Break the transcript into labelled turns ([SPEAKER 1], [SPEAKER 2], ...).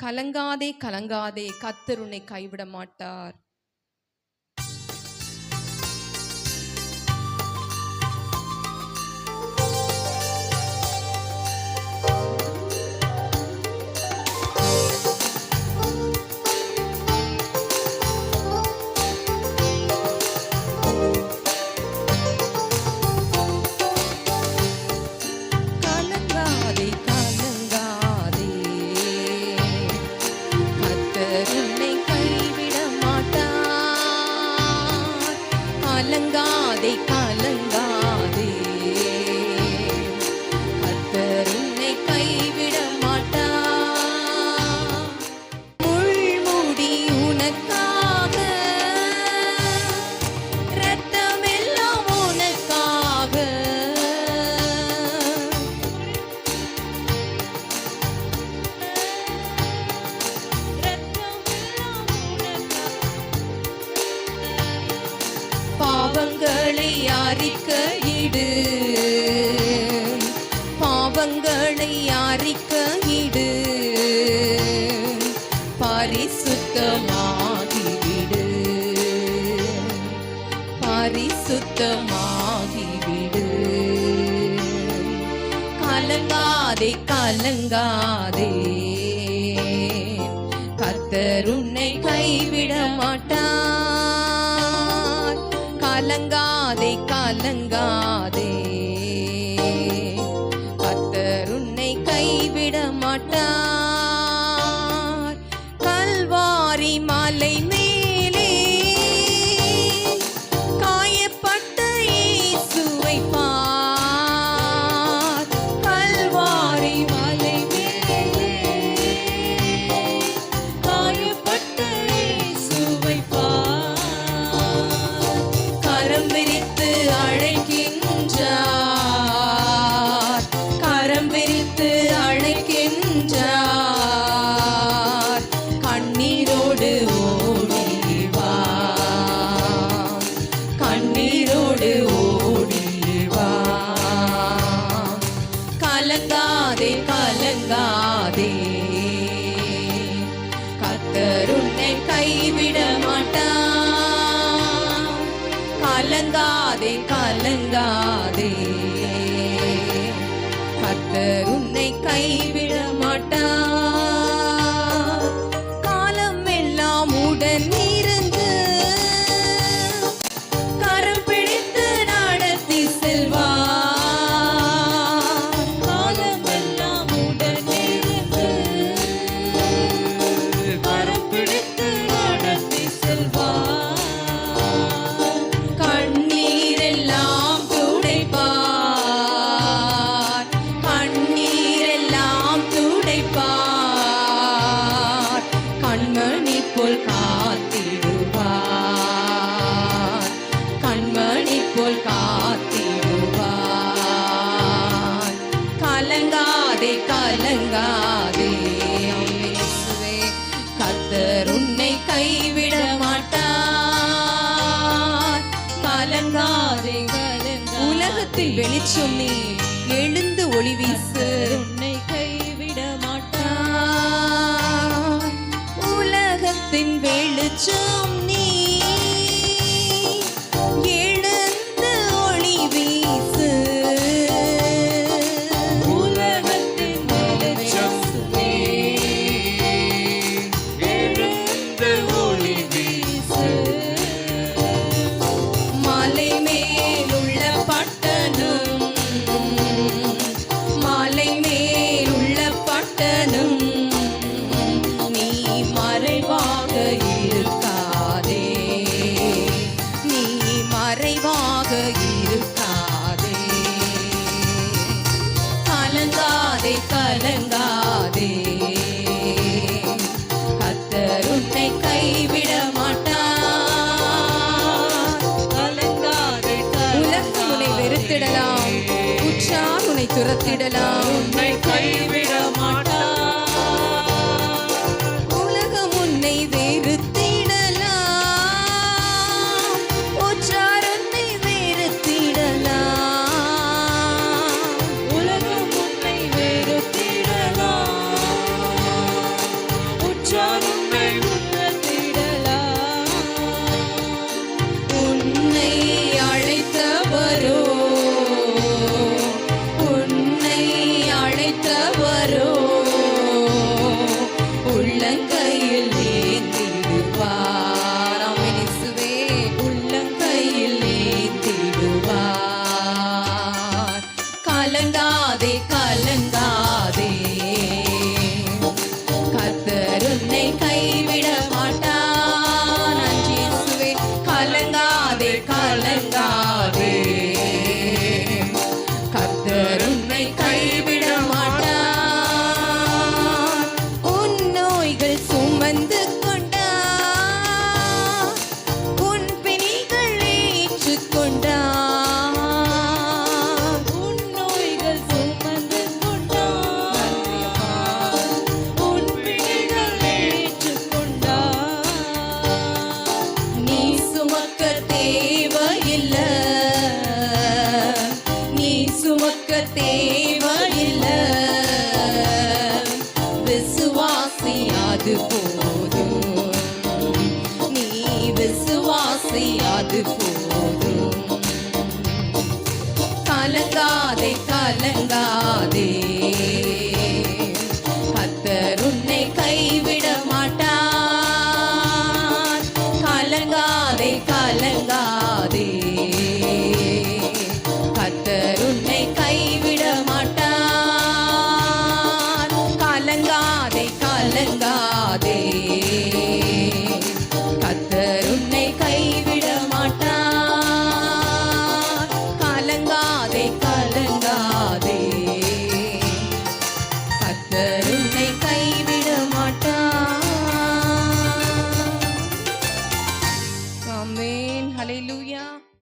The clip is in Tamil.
[SPEAKER 1] கலங்காதே கலங்காதே கத்தர் உன்னை கைவிட மாட்டார் பாவங்களை அறிக்கையிடு பாவங்களை அறிக்கையிடு பரிசுத்தமாகிவிடு. பரிசுத்தமாகிவிடு. கலங்காதே கலங்காதே. கத்தர் உன்னை கைவிட மாட்டார். கலங்கா கலங்காதே. கத்தர் உன்னை கைவிட மாட்டார் கல்வாரி மாலை மேலே கலங்காதே கலங்காதே. கத்தருன்னை கைவிட மாட்டார் கலங்காதே கலங்காதே. கத்தருன்னை கைவிட போல் காத்திடுவார் கலங்காதே கலங்காதே கத்தர் உன்னை கைவிட மாட்டார். கலங்காதே உலகத்தில் வெளிச்சம் நீ எழுந்து ஒளி வீசு. உன்னை கைவிட மாட்டார். உலகத்தின் வெளிச்சம் கலங்காதே. கத்தர் உன்னை கைவிட மாட்டார். கலங்காதே உலகம் உன்னை வெறுத்திடலாம். உற்றார் உன்னை துரத்திடலாம்.
[SPEAKER 2] உன்னை கைவிட மாட்டார்.
[SPEAKER 1] they அது போதும். நீ விசுவாசி அது போதும். கலங்காதே கலங்காதே.